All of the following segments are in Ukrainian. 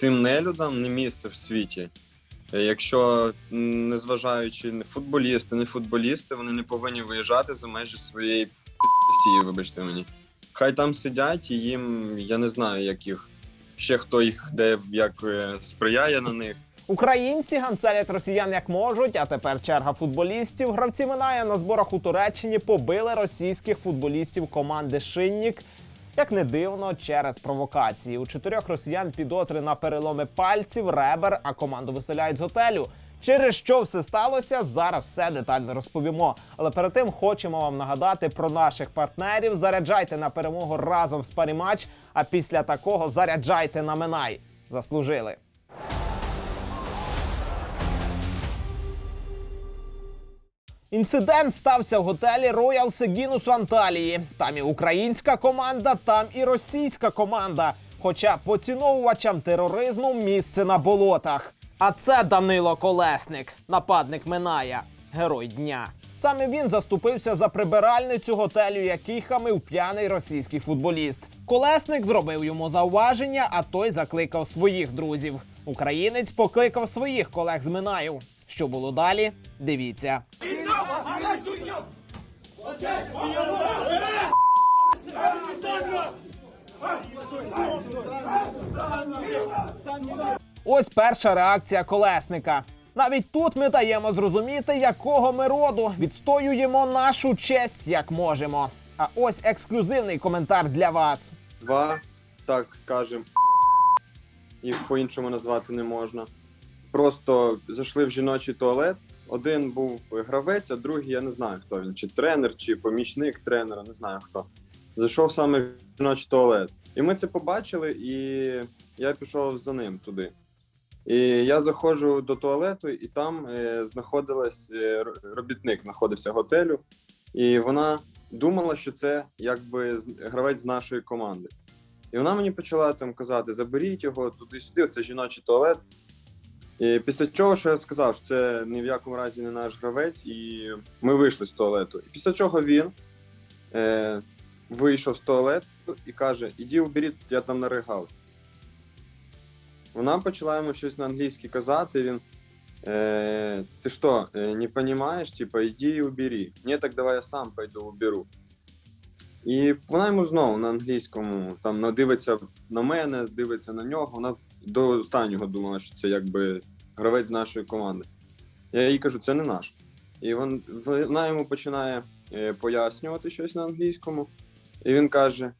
цим нелюдам не місце в світі. Е, Якщо незважаючи не футболісти, не футболісти, вони не повинні виїжджати за межі своєї Росії, вибачте мені. Хай там сидять, і їм я не знаю, як їх ще хто їх де як е, сприяє на них. Українці гамселять росіян як можуть, а тепер черга футболістів. Гравці Минає на зборах у Туреччині побили російських футболістів команди Шиннік. Як не дивно, через провокації у чотирьох росіян підозри на переломи пальців, ребер, а команду виселяють з готелю. Через що все сталося, зараз все детально розповімо. Але перед тим хочемо вам нагадати про наших партнерів. Заряджайте на перемогу разом з Парімач, а після такого заряджайте на Минай. Заслужили. Інцидент стався в готелі Royal Seguinus в Анталії. Там і українська команда, там і російська команда. Хоча поціновувачам тероризму місце на болотах. А це Данило Колесник, нападник Миная, герой дня. Саме він заступився за прибиральницю готелю, який хамив п'яний російський футболіст. Колесник зробив йому зауваження, а той закликав своїх друзів. Українець покликав своїх колег з Минаю. Що було далі? Дивіться. Ось перша реакція колесника. Навіть тут ми даємо зрозуміти, якого ми роду відстоюємо нашу честь як можемо. А ось ексклюзивний коментар для вас. Два, так скажем, їх по-іншому назвати не можна. Просто зайшли в жіночий туалет. Один був гравець, а другий я не знаю, хто він, чи тренер, чи помічник тренера, не знаю хто. Зайшов саме в жіночий туалет. І ми це побачили, і я пішов за ним туди. І я заходжу до туалету, і там е, знаходилась е, робітник, знаходився готелю, і вона думала, що це якби гравець з нашої команди. І вона мені почала там казати: заберіть його туди-сюди, це жіночий туалет. І після чого що я сказав, що це ні в якому разі не наш гравець, і ми вийшли з туалету. І після чого він е, вийшов з туалету і каже: Іди уберіть, я там наригав. Вона почала йому щось на англійській казати. Він. Е, ти що, е, не розумієш? Типа, іди і убери. Ні, так давай я сам пойду уберу. І вона йому знову на англійському там ну, дивиться на мене, дивиться на нього. Вона до останнього думала, що це якби гравець нашої команди. Я їй кажу, це не наш. І вон, вона йому починає е, пояснювати щось на англійському. І він каже: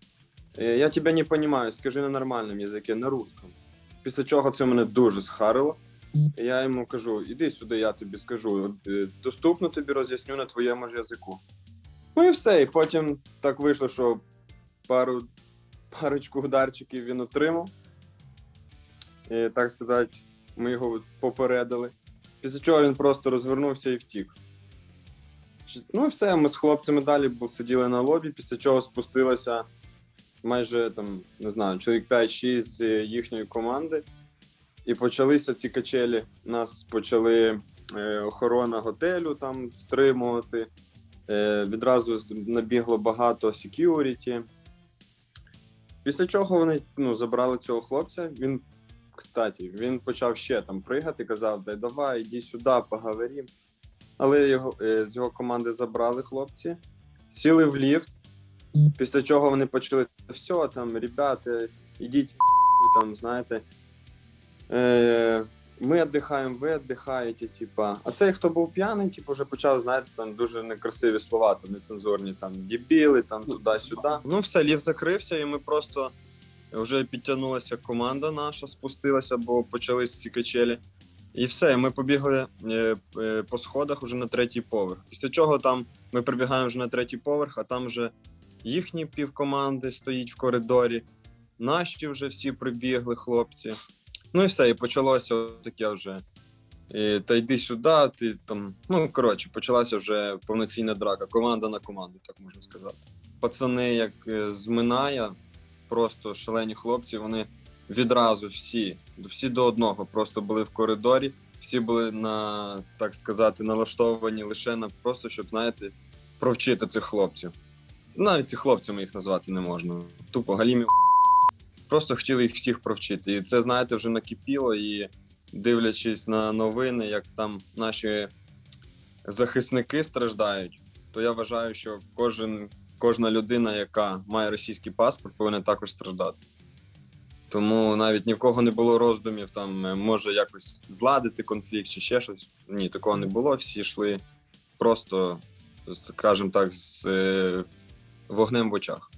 «Е, Я тебе не розумію, скажи на нормальному язикі, на русском. Після чого це мене дуже схарило. І я йому кажу: іди сюди, я тобі скажу. Е, Доступно тобі роз'ясню на твоєму ж язику. Ну і все. І потім так вийшло, що пару, парочку ударчиків він отримав. І, так сказати, ми його попередили. Після чого він просто розвернувся і втік. Ну і все, ми з хлопцями далі сиділи на лобі, після чого спустилося майже там, не знаю, чоловік 5-6 з їхньої команди. І почалися ці качелі. Нас почали е, охорона готелю там стримувати. Е, відразу набігло багато секюріті. Після чого вони ну, забрали цього хлопця. Він, кстати, він почав ще там пригати, казав: Дай давай, іди сюди, поговоримо. Але його, е, з його команди забрали хлопці, сіли в ліфт. Після чого вони почали все, там, ребята, ідіть, там, знаєте. Е, ми віддихаємо, ви віддихаєте, типа. А цей, хто був п'яний, типу, вже почав, знаєте, там дуже некрасиві слова, там нецензурні, там дебіли, там туди-сюди. Ну, все, ліфт закрився, і ми просто вже підтягнулася команда наша, спустилася, бо почались ці качелі. І все, і ми побігли е, е, по сходах вже на третій поверх. Після чого там ми прибігаємо вже на третій поверх, а там вже їхні півкоманди стоїть в коридорі. Наші вже всі прибігли, хлопці. Ну і все, і почалося таке вже. І, та йди сюди, ти там. Ну, коротше, почалася вже повноцінна драка. Команда на команду, так можна сказати. Пацани, як е, з Миная, просто шалені хлопці, вони відразу всі, всі до одного, просто були в коридорі, всі були на, так сказати, налаштовані лише на просто, щоб, знаєте, провчити цих хлопців. Навіть ці хлопцями їх назвати не можна. Тупо галімі просто хотіли їх всіх провчити. І це, знаєте, вже накипіло. І дивлячись на новини, як там наші захисники страждають, то я вважаю, що кожен, кожна людина, яка має російський паспорт, повинна також страждати. Тому навіть ні в кого не було роздумів, там е, може якось зладити конфлікт чи ще щось. Ні, такого не було. Всі йшли просто, скажімо так, з е, вогнем в очах.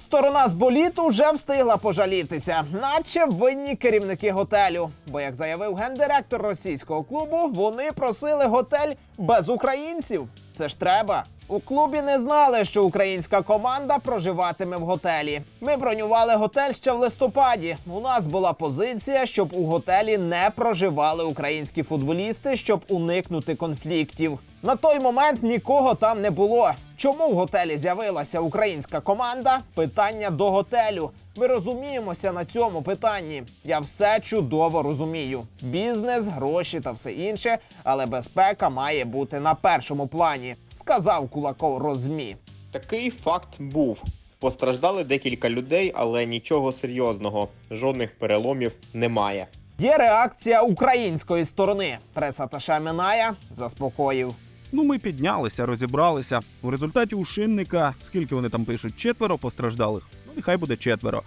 Сторона з боліту вже встигла пожалітися, наче винні керівники готелю. Бо, як заявив гендиректор російського клубу, вони просили готель без українців. Це ж треба. У клубі не знали, що українська команда проживатиме в готелі. Ми бронювали готель ще в листопаді. У нас була позиція, щоб у готелі не проживали українські футболісти, щоб уникнути конфліктів. На той момент нікого там не було. Чому в готелі з'явилася українська команда? Питання до готелю. Ми розуміємося на цьому питанні. Я все чудово розумію: бізнес, гроші та все інше, але безпека має бути на першому плані, сказав Кулаков Розмі. Такий факт був. Постраждали декілька людей, але нічого серйозного, жодних переломів немає. Є реакція української сторони. Прес-аташе Миная заспокоїв. Ну, ми піднялися, розібралися. У результаті у шинника, скільки вони там пишуть, четверо постраждалих. Ну, нехай буде четверо.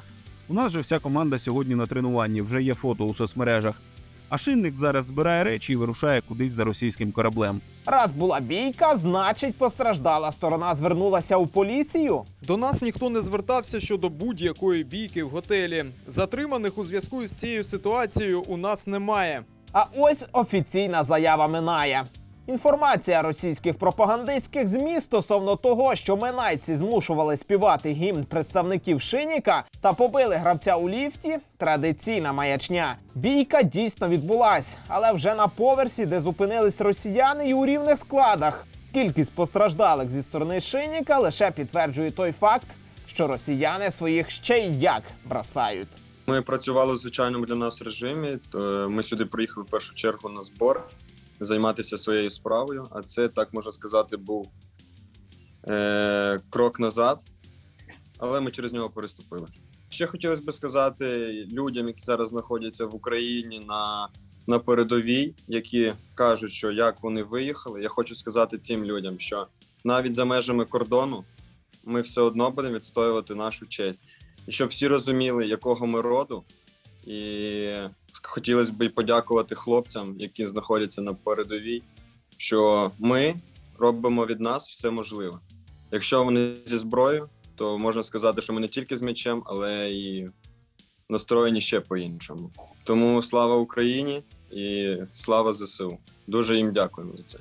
У нас же вся команда сьогодні на тренуванні, вже є фото у соцмережах. А шинник зараз збирає речі і вирушає кудись за російським кораблем. Раз була бійка, значить постраждала сторона звернулася у поліцію. До нас ніхто не звертався щодо будь-якої бійки в готелі. Затриманих у зв'язку з цією ситуацією у нас немає. А ось офіційна заява Миная. Інформація російських пропагандистських змі стосовно того, що минайці змушували співати гімн представників Шиніка та побили гравця у ліфті. Традиційна маячня. Бійка дійсно відбулась, але вже на поверсі, де зупинились росіяни, і у рівних складах. Кількість постраждалих зі сторони Шиніка лише підтверджує той факт, що росіяни своїх ще й як бросають. Ми працювали в звичайному для нас режимі. то Ми сюди приїхали в першу чергу на збор, займатися своєю справою. А це, так можна сказати, був е- крок назад, але ми через нього переступили. Ще хотілося б сказати людям, які зараз знаходяться в Україні на, на передовій, які кажуть, що як вони виїхали. Я хочу сказати цим людям, що навіть за межами кордону ми все одно будемо відстоювати нашу честь. І щоб всі розуміли, якого ми роду, і хотілося б подякувати хлопцям, які знаходяться на передовій, що ми робимо від нас все можливе. Якщо вони зі зброєю, то можна сказати, що ми не тільки з м'ячем, але і настроєні ще по-іншому. Тому слава Україні і слава ЗСУ. Дуже їм дякуємо за це.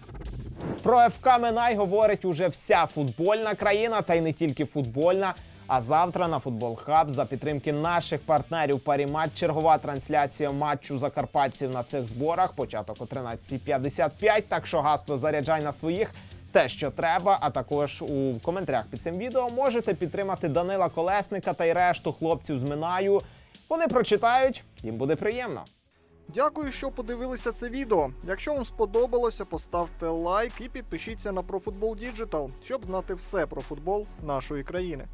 Про ФК Минай говорить уже вся футбольна країна, та й не тільки футбольна. А завтра на Футбол Хаб за підтримки наших партнерів Паріматч чергова трансляція матчу закарпатців на цих зборах. Початок о 13.55. Так що гасло заряджай на своїх. Те, що треба, а також у коментарях під цим відео можете підтримати Данила Колесника та й решту хлопців з Минаю. Вони прочитають, їм буде приємно. Дякую, що подивилися це відео. Якщо вам сподобалося, поставте лайк і підпишіться на ProFootball Digital, щоб знати все про футбол нашої країни.